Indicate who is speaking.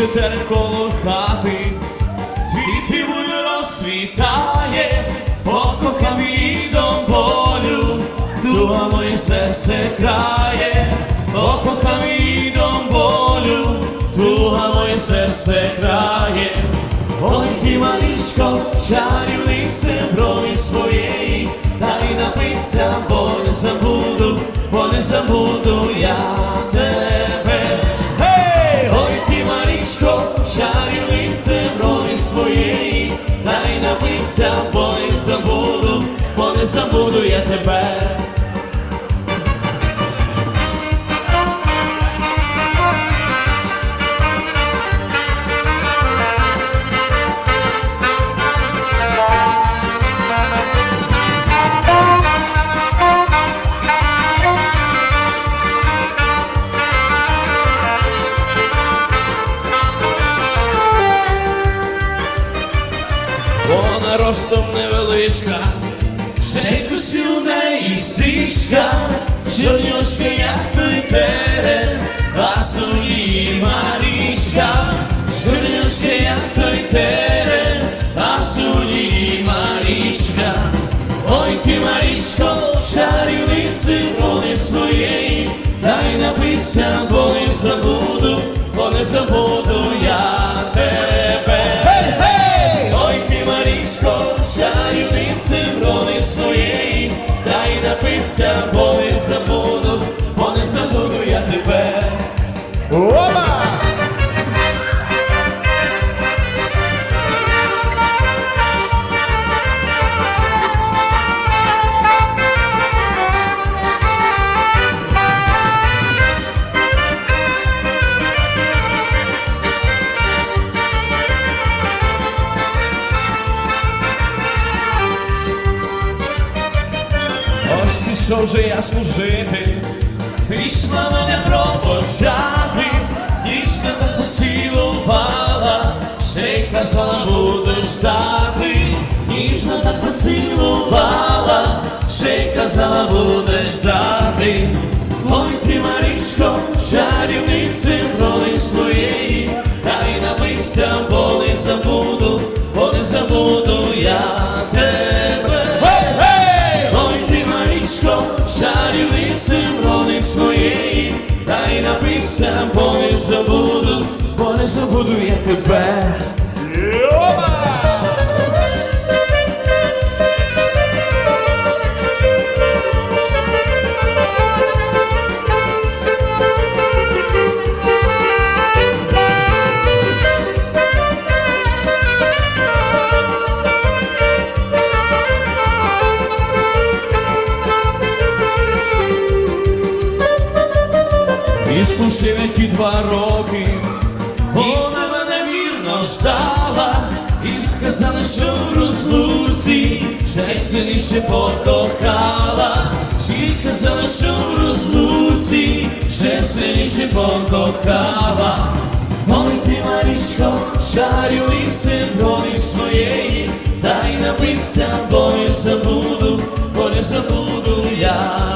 Speaker 1: Світи терен коло хати, світи буде розсвітає, покохав її до болю, туга моє серце крає, покохав її до болю, туга моє серце крає. Ой, ти, Марічко, чарівниця броні своєї, дай напиться, бо не забуду, бо не забуду напиться, бо не забуду, бо не забуду я тебе. Ростом невеличка, ще й у неї стрічка, чорнючка, як терен, а її Марічка, чорнючка, як той терен, а її Марічка. Ой, ти, Марічко, чарівниці волі своєї, дай напися,
Speaker 2: Опа!
Speaker 1: Ось пішов же я служити, пішла мене провожати, Поцілувала, ще й казала, будеш ждати. Ой, ти, Марічко, чарівниці роли своєї, дай напися, бо не забуду, бо не забуду я тебе. Ой, ти, Марічко, чарівниці роли своєї, дай напися, бо не забуду, бо не забуду я тебе.
Speaker 2: Опа!
Speaker 1: Служив ті два роки, вона мене вірно ждала, і сказала, що в розлуці ще сильніше покохала, і сказала, що в розлуці ще сильніше покохала. Ой, ти, Марічко, чарівниці долі своєї, дай напися, бо не забуду, бо не забуду я